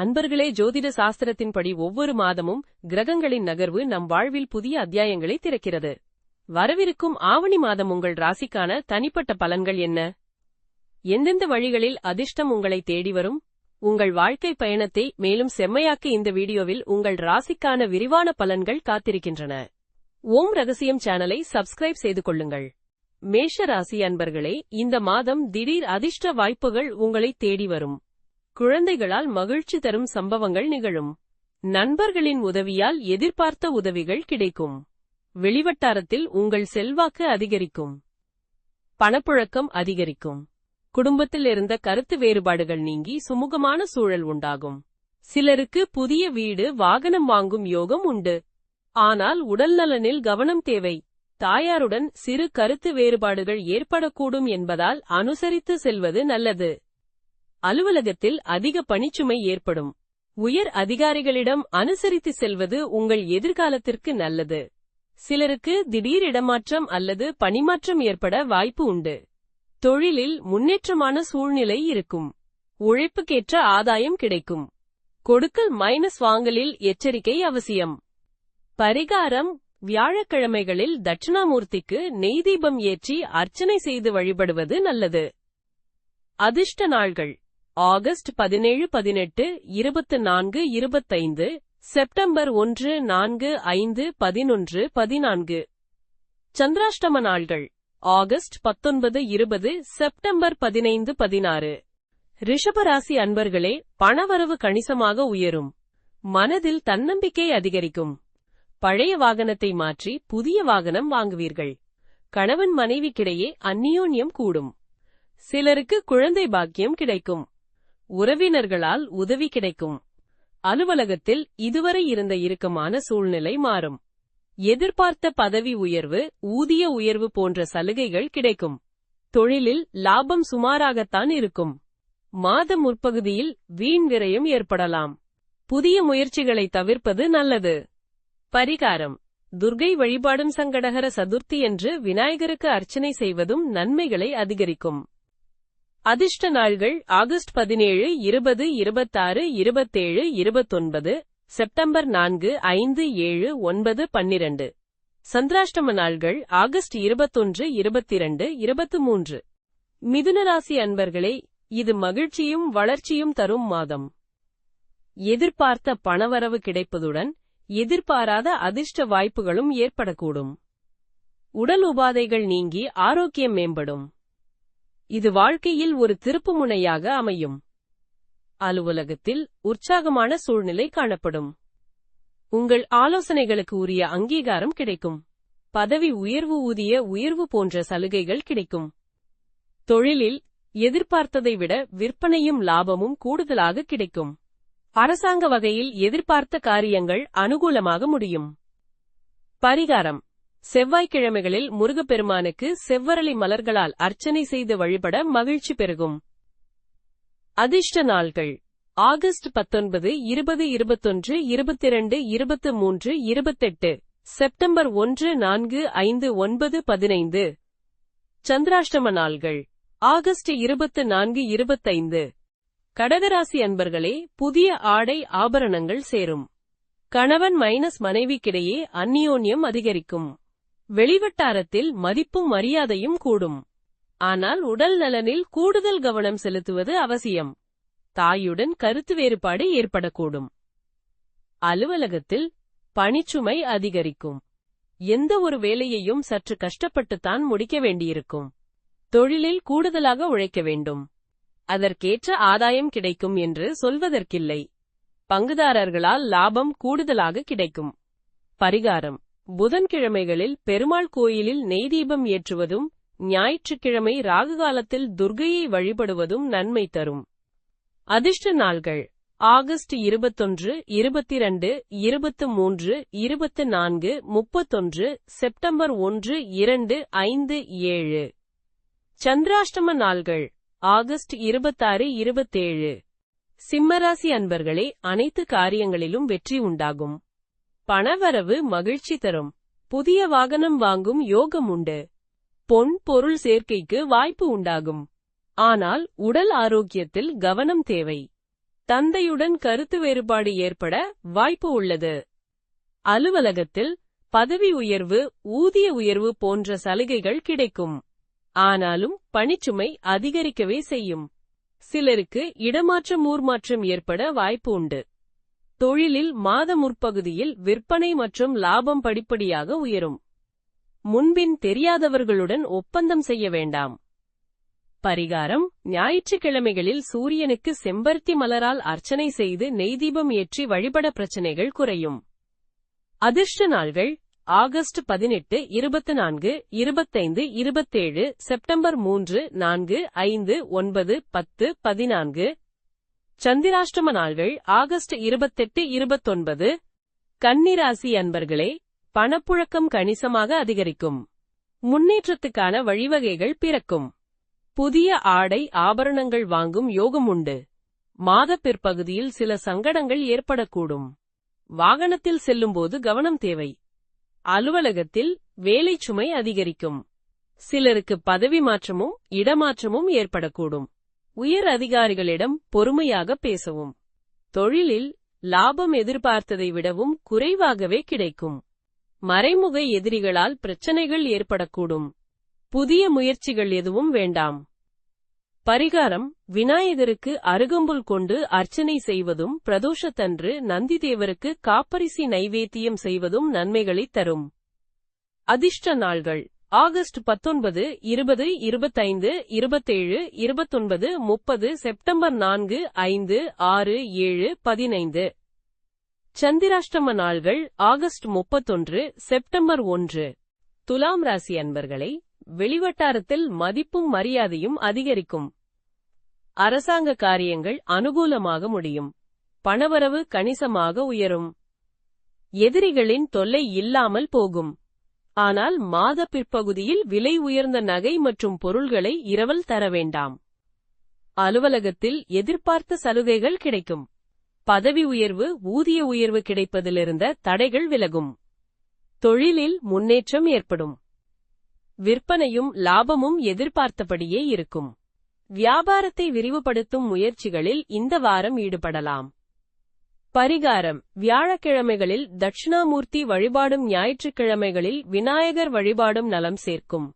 அன்பர்களே ஜோதிட சாஸ்திரத்தின்படி ஒவ்வொரு மாதமும் கிரகங்களின் நகர்வு நம் வாழ்வில் புதிய அத்தியாயங்களை திறக்கிறது. வரவிருக்கும் ஆவணி மாதம் உங்கள் ராசிக்கான தனிப்பட்ட பலன்கள் என்ன? எந்தெந்த வழிகளில் அதிர்ஷ்டம் உங்களை தேடி வரும்? உங்கள் வாழ்க்கை பயணத்தை மேலும் செம்மையாக்க இந்த வீடியோவில் உங்கள் ராசிக்கான விரிவான பலன்கள் காத்திருக்கின்றன. ஓம் ரகசியம் சேனலை சப்ஸ்கிரைப் செய்து கொள்ளுங்கள். மேஷ ராசி அன்பர்களே இந்த மாதம் திடீர் அதிர்ஷ்ட வாய்ப்புகள் உங்களை தேடி வரும். குழந்தைகளால் மகிழ்ச்சி தரும் சம்பவங்கள் நிகழும். நண்பர்களின் உதவியால் எதிர்பார்த்த உதவிகள் கிடைக்கும். வெளிவட்டாரத்தில் உங்கள் செல்வாக்கு அதிகரிக்கும். பணப்புழக்கம் அதிகரிக்கும். குடும்பத்தில் இருந்த கருத்து வேறுபாடுகள் நீங்கி சுமூகமான சூழல் உண்டாகும். சிலருக்கு புதிய வீடு வாகனம் வாங்கும் யோகம் உண்டு. ஆனால் உடல்நலனில் கவனம் தேவை. தாயாருடன் சிறு கருத்து வேறுபாடுகள் ஏற்படக்கூடும் என்பதால் அனுசரித்து செல்வது நல்லது. அலுவலகத்தில் அதிக பணிச்சுமை ஏற்படும். உயர் அதிகாரிகளிடம் அனுசரித்து செல்வது உங்கள் எதிர்காலத்திற்கு நல்லது. சிலருக்கு திடீர் இடமாற்றம் அல்லது பணிமாற்றம் ஏற்பட வாய்ப்பு உண்டு. தொழிலில் முன்னேற்றமான சூழ்நிலை இருக்கும். உழைப்புக்கேற்ற ஆதாயம் கிடைக்கும். கொடுக்கல் மைனஸ் வாங்கலில் எச்சரிக்கை அவசியம். பரிகாரம் வியாழக்கிழமைகளில் தட்சிணாமூர்த்திக்கு நெய்தீபம் ஏற்றி அர்ச்சனை செய்து வழிபடுவது நல்லது. அதிர்ஷ்ட நாள்கள். ஆகஸ்ட் பதினேழு பதினெட்டு இருபத்து நான்கு இருபத்தைந்து செப்டம்பர் ஒன்று நான்கு ஐந்து பதினொன்று பதினான்கு. சந்திராஷ்டம நாள்கள். ஆகஸ்ட் பத்தொன்பது இருபது செப்டம்பர் பதினைந்து பதினாறு. ரிஷபராசி அன்பர்களே பணவரவு கணிசமாக உயரும். மனதில் தன்னம்பிக்கை அதிகரிக்கும். பழைய வாகனத்தை மாற்றி புதிய வாகனம் வாங்குவீர்கள். கணவன் மனைவிக்கிடையே அந்நியோன்யம் கூடும். சிலருக்கு குழந்தை பாக்கியம் கிடைக்கும். உறவினர்களால் உதவி கிடைக்கும். அலுவலகத்தில் இதுவரை இருந்த இறுக்கமான சூழ்நிலை மாறும். எதிர்பார்த்த பதவி உயர்வு ஊதிய உயர்வு போன்ற சலுகைகள் கிடைக்கும். தொழிலில் லாபம் சுமாராகத்தான் இருக்கும். மாத முற்பகுதியில் வீண் விரயம் ஏற்படலாம். புதிய முயற்சிகளை தவிர்ப்பது நல்லது. பரிகாரம். துர்கை வழிபாடும் சங்கடகர சதுர்த்தி என்று விநாயகருக்கு அர்ச்சனை செய்வதும் நன்மைகளை அதிகரிக்கும். அதிர்ஷ்ட நாள்கள் ஆகஸ்ட் பதினேழு இருபது இருபத்தாறு இருபத்தேழு இருபத்தொன்பது செப்டம்பர் நான்கு ஐந்து ஏழு ஒன்பது பன்னிரண்டு. சந்திராஷ்டம நாள்கள் ஆகஸ்ட் இருபத்தொன்று இருபத்திரண்டு இருபத்து மூன்று மிதுனராசி அன்பர்களே இது மகிழ்ச்சியும் வளர்ச்சியும் தரும் மாதம். எதிர்பார்த்த பணவரவு கிடைப்பதுடன் எதிர்பாராத அதிர்ஷ்ட வாய்ப்புகளும் ஏற்படக்கூடும். உடல் உபாதைகள் நீங்கி ஆரோக்கியம் மேம்படும். இது வாழ்க்கையில் ஒரு திருப்புமுனையாக அமையும். அலுவலகத்தில் உற்சாகமான சூழ்நிலை காணப்படும். உங்கள் ஆலோசனைகளுக்கு உரிய அங்கீகாரம் கிடைக்கும். பதவி உயர்வு ஊதிய உயர்வு போன்ற சலுகைகள் கிடைக்கும். தொழிலில் எதிர்பார்த்ததை விட விற்பனையும் லாபமும் கூடுதலாக கிடைக்கும். அரசாங்க வகையில் எதிர்பார்த்த காரியங்கள் அனுகூலமாக முடியும். பரிகாரம். செவ்வாய்க்கிழமைகளில் முருகப்பெருமானுக்கு செவ்வரளி மலர்களால் அர்ச்சனை செய்து வழிபட மகிழ்ச்சி பெருகும். அதிர்ஷ்ட நாள்கள். ஆகஸ்ட் பத்தொன்பது இருபது இருபத்தொன்று இருபத்திரண்டு இருபத்து மூன்று இருபத்தெட்டு. செப்டம்பர் ஒன்று நான்கு ஐந்து ஒன்பது பதினைந்து. சந்திராஷ்டம நாள்கள். ஆகஸ்ட் இருபத்து நான்கு இருபத்தைந்து. கடகராசி அன்பர்களே புதிய ஆடை ஆபரணங்கள் சேரும். கணவன் மைனஸ் மனைவிக்கிடையே அந்நியோன்யம் அதிகரிக்கும். வெளிவட்டாரத்தில் மதிப்பும் மரியாதையும் கூடும். ஆனால் உடல் நலனில் கூடுதல் கவனம் செலுத்துவது அவசியம். தாயுடன் கருத்து வேறுபாடு ஏற்படக்கூடும். அலுவலகத்தில் பணிச்சுமை அதிகரிக்கும். எந்த ஒரு வேலையையும் சற்று கஷ்டப்பட்டுத்தான் முடிக்க வேண்டியிருக்கும். தொழிலில் கூடுதலாக உழைக்க வேண்டும். அதற்கேற்ற ஆதாயம் கிடைக்கும் என்று சொல்வதற்கில்லை. பங்குதாரர்களால் லாபம் கூடுதலாக கிடைக்கும். பரிகாரம். புதன்கிழமைகளில் பெருமாள் கோயிலில் நெய்தீபம் ஏற்றுவதும் ஞாயிற்றுக்கிழமை ராகுகாலத்தில் துர்கையை வழிபடுவதும் நன்மை தரும். அதிர்ஷ்ட நாள்கள். ஆகஸ்ட் இருபத்தொன்று இருபத்திரண்டு இருபத்து மூன்று இருபத்து நான்கு முப்பத்தொன்று செப்டம்பர் ஒன்று இரண்டு ஐந்து ஏழு. சந்திராஷ்டம நாள்கள். ஆகஸ்ட் இருபத்தாறு இருபத்தேழு. சிம்மராசி அன்பர்களே அனைத்து காரியங்களிலும் வெற்றி உண்டாகும். பணவரவு மகிழ்ச்சி தரும். புதிய வாகனம் வாங்கும் யோகம் உண்டு. பொன் பொருள் சேர்க்கைக்கு வாய்ப்பு உண்டாகும். ஆனால் உடல் ஆரோக்கியத்தில் கவனம் தேவை. தந்தையுடன் கருத்து வேறுபாடு ஏற்பட வாய்ப்பு உள்ளது. அலுவலகத்தில் பதவி உயர்வு ஊதிய உயர்வு போன்ற சலுகைகள் கிடைக்கும். ஆனாலும் பணிச்சுமை அதிகரிக்கவே செய்யும். சிலருக்கு இடமாற்றம் ஊர்மாற்றம் ஏற்பட வாய்ப்பு உண்டு. தொழிலில் மாத முற்பகுதியில் விற்பனை மற்றும் லாபம் படிப்படியாக உயரும். முன்பின் தெரியாதவர்களுடன் ஒப்பந்தம் செய்ய வேண்டாம். பரிகாரம் ஞாயிற்றுக்கிழமைகளில் சூரியனுக்கு செம்பருத்தி மலரால் அர்ச்சனை செய்து நெய்தீபம் ஏற்றி வழிபட பிரச்சனைகள் குறையும். அதிர்ஷ்ட நாள்கள் ஆகஸ்ட் பதினெட்டு இருபத்தி நான்கு இருபத்தைந்து இருபத்தேழு செப்டம்பர் மூன்று நான்கு ஐந்து ஒன்பது பத்து பதினான்கு சந்திராஷ்டம நாள்கள் ஆகஸ்ட் இருபத்தெட்டு இருபத்தொன்பது. கன்னிராசி அன்பர்களே பணப்புழக்கம் கணிசமாக அதிகரிக்கும். முன்னேற்றத்துக்கான வழிவகைகள் பிறக்கும். புதிய ஆடை ஆபரணங்கள் வாங்கும் யோகம் உண்டு. மாத பிற்பகுதியில் சில சங்கடங்கள் ஏற்படக்கூடும். வாகனத்தில் செல்லும்போது கவனம் தேவை. அலுவலகத்தில் வேலை சுமை அதிகரிக்கும். சிலருக்கு பதவி மாற்றமும் இடமாற்றமும் ஏற்படக்கூடும். உயர் அதிகாரிகளிடம் பொறுமையாக பேசவும். தொழிலில் லாபம் எதிர்பார்த்ததை விடவும் குறைவாகவே கிடைக்கும். மறைமுக எதிரிகளால் பிரச்சனைகள் ஏற்படக்கூடும். புதிய முயற்சிகள் எதுவும் வேண்டாம். பரிகாரம் விநாயகருக்கு அருகம்புல் கொண்டு அர்ச்சனை செய்வதும் பிரதோஷத்தன்று நந்திதேவருக்கு காப்பரிசி நைவேத்தியம் செய்வதும் நன்மைகளைத் தரும். அதிர்ஷ்ட நாள்கள். ஆகஸ்ட் பத்தொன்பது இருபது இருபத்தைந்து இருபத்தேழு இருபத்தொன்பது முப்பது செப்டம்பர் நான்கு ஐந்து ஆறு ஏழு பதினைந்து. சந்திராஷ்டம நாள்கள் ஆகஸ்ட் முப்பத்தொன்று செப்டம்பர் ஒன்று. துலாம் ராசி அன்பர்களை வெளிவட்டாரத்தில் மதிப்பும் மரியாதையும் அதிகரிக்கும். அரசாங்க காரியங்கள் அனுகூலமாக முடியும். பணவரவு கணிசமாக உயரும். எதிரிகளின் தொல்லை இல்லாமல் போகும். ஆனால் மாத பிற்பகுதியில் விலை உயர்ந்த நகை மற்றும் பொருள்களை இரவல் தர வேண்டாம். அலுவலகத்தில் எதிர்பார்த்த சலுகைகள் கிடைக்கும். பதவி உயர்வு ஊதிய உயர்வு கிடைப்பதிலிருந்த தடைகள் விலகும். தொழிலில் முன்னேற்றம் ஏற்படும். விற்பனையும் லாபமும் எதிர்பார்த்தபடியே இருக்கும். வியாபாரத்தை விரிவுபடுத்தும் முயற்சிகளில் இந்த வாரம் ஈடுபடலாம். பரிகாரம். வியாழக்கிழமைகளில் தட்சிணாமூர்த்தி வழிபாடும் ஞாயிற்றுக்கிழமைகளில் விநாயகர் வழிபாடும் நலம் சேர்க்கும்.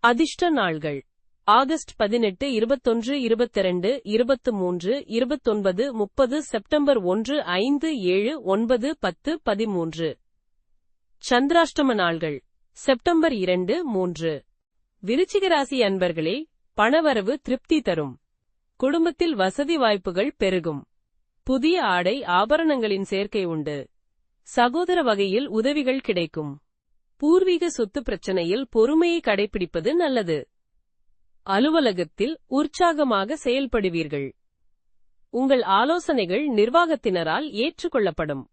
அதிர்ஷ்ட நாள்கள். ஆகஸ்ட் பதினெட்டு இருபத்தொன்று இருபத்திரண்டு இருபத்து மூன்று இருபத்தொன்பது முப்பது செப்டம்பர் ஒன்று ஐந்து ஏழு ஒன்பது பத்து பதிமூன்று. சந்திராஷ்டம நாள்கள். செப்டம்பர் இரண்டு மூன்று. விருச்சிகராசி அன்பர்களே பணவரவு திருப்தி தரும். குடும்பத்தில் வசதி வாய்ப்புகள் பெருகும். புதிய ஆடை ஆபரணங்களின் சேர்க்கை உண்டு. சகோதர வகையில் உதவிகள் கிடைக்கும். பூர்வீக சொத்து பிரச்சனையில் பொறுமையை கடைபிடிப்பது நல்லது. அலுவலகத்தில் உற்சாகமாக செயல்படுவீர்கள். உங்கள் ஆலோசனைகள் நிர்வாகத்தினரால் ஏற்றுக்கொள்ளப்படும்.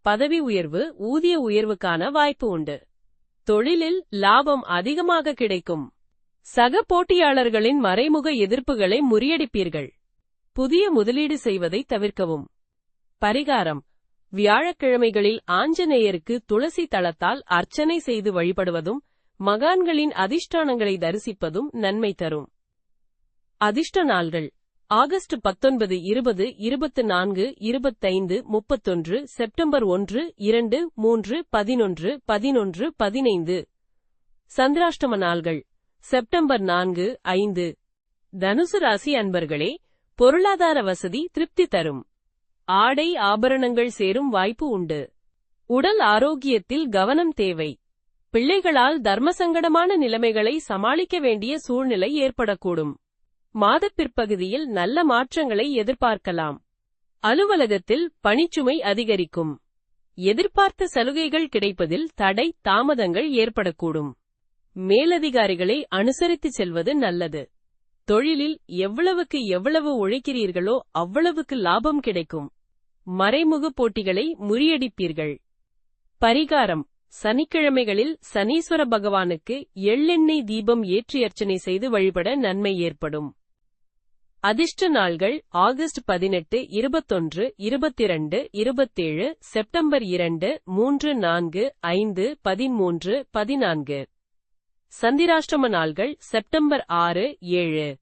பதவி உயர்வு ஊதிய உயர்வுக்கான வாய்ப்பு உண்டு. தொழிலில் லாபம் அதிகமாக கிடைக்கும். சக போட்டியாளர்களின் மறைமுக எதிர்ப்புகளை முறியடிப்பீர்கள். புதிய முதலீடு செய்வதை தவிர்க்கவும். பரிகாரம். வியாழக்கிழமைகளில் ஆஞ்சநேயருக்கு துளசி தளத்தால் அர்ச்சனை செய்து வழிபடுவதும் மகான்களின் அதிஷ்டானங்களை தரிசிப்பதும் நன்மை தரும். அதிர்ஷ்ட நாள்கள். ஆகஸ்ட் பத்தொன்பது இருபது இருபத்து நான்கு இருபத்தைந்து முப்பத்தொன்று செப்டம்பர் ஒன்று இரண்டு மூன்று பதினொன்று பதினொன்று பதினைந்து. சந்திராஷ்டம நாள்கள். செப்டம்பர் நான்கு ஐந்து. தனுசு ராசி அன்பர்களே பொருளாதார வசதி திருப்தி தரும். ஆடை ஆபரணங்கள் சேரும் வாய்ப்பு உண்டு. உடல் ஆரோக்கியத்தில் கவனம் தேவை. பிள்ளைகளால் தர்மசங்கடமான நிலைமைகளை சமாளிக்க வேண்டிய சூழ்நிலை ஏற்படக்கூடும். மாதப் பிற்பகுதியில் நல்ல மாற்றங்களை எதிர்பார்க்கலாம். அலுவலகத்தில் பணிச்சுமை அதிகரிக்கும். எதிர்பார்த்த சலுகைகள் கிடைப்பதில் தடை தாமதங்கள் ஏற்படக்கூடும். மேலதிகாரிகளை அனுசரித்து செல்வது நல்லது. தொழிலில் எவ்வளவுக்கு எவ்வளவு உழைக்கிறீர்களோ அவ்வளவுக்கு லாபம் கிடைக்கும். மறைமுக போட்டிகளை முறியடிப்பீர்கள். பரிகாரம். சனிக்கிழமைகளில் சனீஸ்வர பகவானுக்கு எள்ளெண்ணெய் தீபம் ஏற்றி அர்ச்சனை செய்து வழிபட நன்மை ஏற்படும். அதிர்ஷ்ட நாள்கள் ஆகஸ்ட் பதினெட்டு இருபத்தொன்று இருபத்திரண்டு இருபத்தேழு செப்டம்பர் இரண்டு மூன்று நான்கு ஐந்து பதிமூன்று பதினான்கு. சந்திராஷ்டம நாள்கள் செப்டம்பர் ஆறு ஏழு.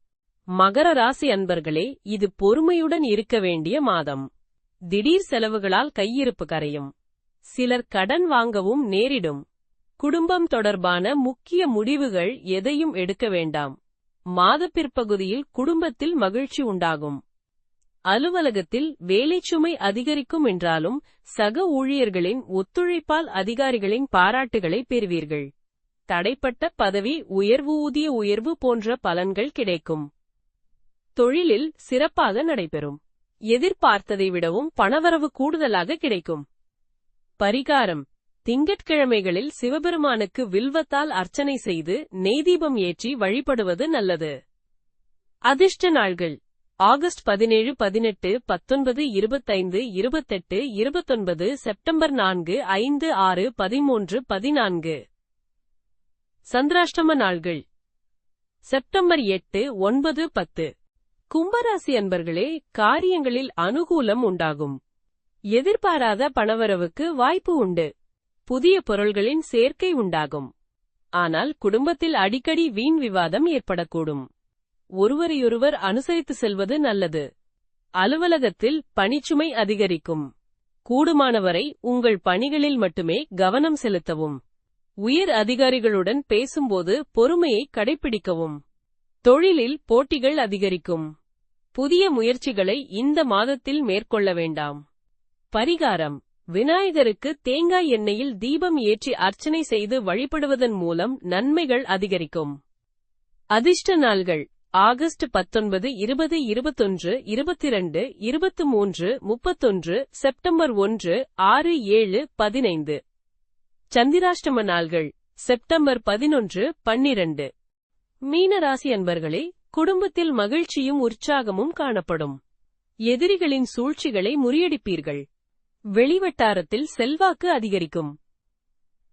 மகர ராசி அன்பர்களே இது பொறுமையுடன் இருக்க வேண்டிய மாதம். திடீர் செலவுகளால் கையிருப்பு கரையும். சிலர் கடன் வாங்கவும் நேரிடும். குடும்பம் தொடர்பான முக்கிய முடிவுகள் எதையும் எடுக்க வேண்டாம். மாதப்பிற்பகுதியில் குடும்பத்தில் மகிழ்ச்சி உண்டாகும். அலுவலகத்தில் வேலைச்சுமை அதிகரிக்கும் என்றாலும் சக ஊழியர்களின் ஒத்துழைப்பால் அதிகாரிகளின் பாராட்டுகளை பெறுவீர்கள். தடைப்பட்ட பதவி உயர்வு ஊதிய உயர்வு போன்ற பலன்கள் கிடைக்கும். தொழிலில் சிறப்பாக நடைபெறும். எதிர்பார்த்ததை விடவும் பணவரவு கூடுதலாக கிடைக்கும். பரிகாரம். திங்கட்கிழமைகளில் சிவபெருமானுக்கு வில்வத்தால் அர்ச்சனை செய்து நெய்தீபம் ஏற்றி வழிபடுவது நல்லது. அதிர்ஷ்ட நாள்கள். ஆகஸ்ட் பதினேழு பதினெட்டு பத்தொன்பது இருபத்தைந்து இருபத்தெட்டு இருபத்தொன்பது செப்டம்பர் நான்கு ஐந்து ஆறு பதிமூன்று பதினான்கு. சந்திராஷ்டம நாள்கள். செப்டம்பர் எட்டு ஒன்பது பத்து. கும்பராசி அன்பர்களே காரியங்களில் அனுகூலம் உண்டாகும். எதிர்பாராத பணவரவுக்கு வாய்ப்பு உண்டு. புதிய பொருள்களின் சேர்க்கை உண்டாகும். ஆனால் குடும்பத்தில் அடிக்கடி வீண் விவாதம் ஏற்படக்கூடும். ஒருவரையொருவர் அனுசரித்து செல்வது நல்லது. அலுவலகத்தில் பணிச்சுமை அதிகரிக்கும். கூடுமானவரை உங்கள் பணிகளில் மட்டுமே கவனம் செலுத்தவும். உயர் அதிகாரிகளுடன் பேசும்போது பொறுமையை கடைபிடிக்கவும் தொழிலில் போட்டிகள் அதிகரிக்கும். புதிய முயற்சிகளை இந்த மாதத்தில் மேற்கொள்ள வேண்டாம். பரிகாரம். விநாயகருக்கு தேங்காய் எண்ணெயில் தீபம் ஏற்றி அர்ச்சனை செய்து வழிபடுவதன் மூலம் நன்மைகள் அதிகரிக்கும். அதிர்ஷ்ட நாள்கள். ஆகஸ்ட் பத்தொன்பது இருபது இருபத்தொன்று இருபத்திரண்டு இருபத்து மூன்று முப்பத்தொன்று செப்டம்பர் ஒன்று ஆறு ஏழு பதினைந்து. சந்திராஷ்டம நாள்கள் செப்டம்பர் பதினொன்று பன்னிரண்டு. மீனராசி அன்பர்களே குடும்பத்தில் மகிழ்ச்சியும் உற்சாகமும் காணப்படும். எதிரிகளின் சூழ்ச்சிகளை முறியடிப்பீர்கள். வெளிவட்டாரத்தில் செல்வாக்கு அதிகரிக்கும்.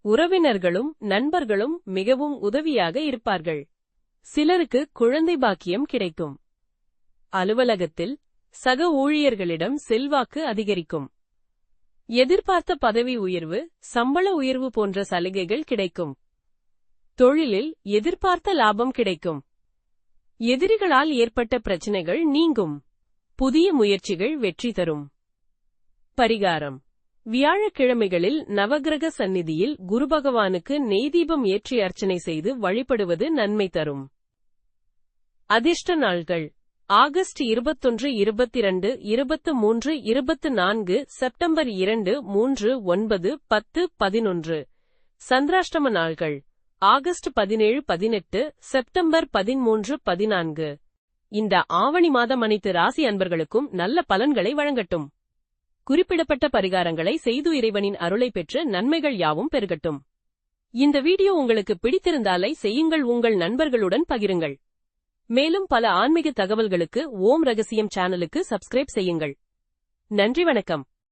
உறவினர்களும் நண்பர்களும் மிகவும் உதவியாக இருப்பார்கள். சிலருக்கு குழந்தை பாக்கியம் கிடைக்கும். அலுவலகத்தில் சக ஊழியர்களிடம் செல்வாக்கு அதிகரிக்கும். எதிர்பார்த்த பதவி உயர்வு சம்பள உயர்வு போன்ற சலுகைகள் கிடைக்கும். தொழிலில் எதிர்பார்த்த லாபம் கிடைக்கும். எதிரிகளால் ஏற்பட்ட பிரச்சனைகள் நீங்கும். புதிய முயற்சிகள் வெற்றி தரும். பரிகாரம். வியாழக்கிழமைகளில் நவகிரக சந்நிதியில் குரு பகவானுக்கு நெய்தீபம் ஏற்றி அர்ச்சனை செய்து வழிபடுவது நன்மை தரும். அதிர்ஷ்ட நாள்கள். ஆகஸ்ட் இருபத்தொன்று இருபத்திரண்டு இருபத்து மூன்று இருபத்து நான்கு செப்டம்பர் இரண்டு மூன்று ஒன்பது பத்து பதினொன்று. சந்திராஷ்டம நாள்கள். ஆகஸ்ட் பதினேழு பதினெட்டு செப்டம்பர் பதிமூன்று பதினான்கு. இந்த ஆவணி மாதம் அனைத்து ராசி அன்பர்களுக்கும் நல்ல பலன்களை வழங்கட்டும். குறிப்பிடப்பட்ட பரிகாரங்களை செய்து இறைவனின் அருளை பெற்று நன்மைகள் யாவும் பெருகட்டும். இந்த வீடியோ உங்களுக்கு பிடித்திருந்தாலை செய்யுங்கள் உங்கள் நண்பர்களுடன் பகிருங்கள். மேலும் பல ஆன்மீக தகவல்களுக்கு ஓம் ரகசியம் சேனலுக்கு சப்ஸ்கிரைப் செய்யுங்கள். நன்றி வணக்கம்.